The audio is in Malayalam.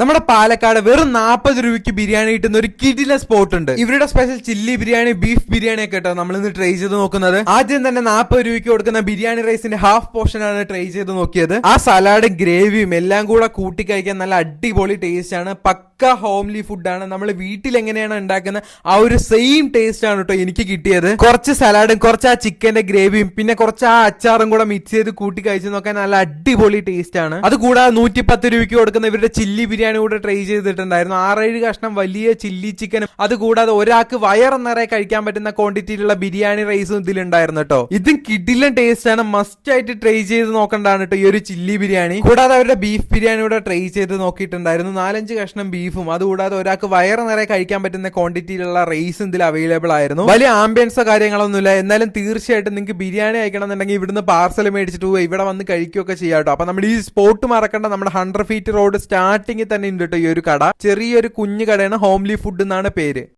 നമ്മുടെ പാലക്കാട് വെറും നാൽപ്പത് രൂപയ്ക്ക് ബിരിയാണി കിട്ടുന്ന ഒരു കിടില സ്പോട്ട് ഉണ്ട് ഇവരുടെ special chilli biryani beef biryani ഒക്കെ കേട്ടോ നമ്മൾ ഇന്ന് ട്രൈ ചെയ്ത് നോക്കുന്നത്. ആദ്യം തന്നെ നാൽപ്പത് രൂപയ്ക്ക് കൊടുക്കുന്ന ബിരിയാണി റൈസിന്റെ ഹാഫ് പോർഷൻ ആണ് ട്രൈ ചെയ്ത് നോക്കിയത്. ആ സലാഡും ഗ്രേവിയും എല്ലാം കൂടെ കൂട്ടി കഴിക്കാൻ നല്ല അടിപൊളി ടേസ്റ്റ് ആണ്. പക്ക ഹോംലി ഫുഡാണ് നമ്മൾ വീട്ടിൽ എങ്ങനെയാണ് ഉണ്ടാക്കുന്നത്? ആ ഒരു സെയിം ടേസ്റ്റ് ആണ് കേട്ടോ എനിക്ക് കിട്ടിയത്. കുറച്ച് സലാഡും കുറച്ച് ആ ചിക്കന്റെ ഗ്രേവിയും പിന്നെ കുറച്ച് ആ അച്ചാറും കൂടെ മിക്സ് ചെയ്ത് കൂട്ടി കഴിച്ചു നോക്കാൻ നല്ല അടിപൊളി ടേസ്റ്റ് ആണ്. അത് കൂടാതെ നൂറ്റി പത്ത് രൂപയ്ക്ക് കൊടുക്കുന്ന ഇവരുടെ ചില്ലി ബിരിയാണി കൂടെ ട്രൈ ചെയ്തിട്ടുണ്ടായിരുന്നു. ആറേഴ് കഷ്ണം വലിയ ചില്ലി ചിക്കനും അത് കൂടാതെ ഒരാൾക്ക് വയർ നിറയെ കഴിക്കാൻ പറ്റുന്ന ക്വാണ്ടിറ്റിയിലുള്ള ബിരിയാണി റൈസും ഇതിലുണ്ടായിരുന്നു കേട്ടോ ഇതും കിഡിലൻ ടേസ്റ്റ് ആണ്. മസ്റ്റ് ആയിട്ട് ട്രൈ ചെയ്ത് നോക്കേണ്ടതാണ് കേട്ടോ ഈ ഒരു ചില്ലി ബിരിയാണി കൂടാതെ അവരുടെ ബീഫ് ബിരിയാണി കൂടെ ട്രൈ ചെയ്ത് നോക്കിയിട്ടുണ്ടായിരുന്നു. നാലഞ്ച് കഷ്ണം ബീഫും അതുകൂടാതെ ഒരാൾക്ക് വയറ് നിറയെ കഴിക്കാൻ പറ്റുന്ന ക്വാണ്ടിറ്റിയിലുള്ള റൈസ് ഇതിൽ അവൈലബിൾ ആയിരുന്നു. വലിയ ആംബിയൻസോ കാര്യങ്ങളൊന്നുമില്ല. എന്നാലും തീർച്ചയായിട്ടും നിങ്ങൾക്ക് ബിരിയാണി അയക്കണം എന്നുണ്ടെങ്കിൽ ഇവിടുന്ന് പാർസൽ മേടിച്ചിട്ട് പോയി ഇവിടെ വന്ന് കഴിക്കുകയൊക്കെ ചെയ്യാം കേട്ടോ. അപ്പൊ നമ്മൾ ഈ സ്പോട്ട് മറക്കേണ്ട. നമ്മുടെ ഹൺഡ്രഡ് ഫീറ്റ് റോഡ് സ്റ്റാർട്ടിങ്ങിൽ തന്നെ ഉണ്ട് കേട്ടോ ഈ ഒരു കട. ചെറിയൊരു കുഞ്ഞു കടയാണ് ഹോംലി ഫുഡ് എന്നാണ് പേര്.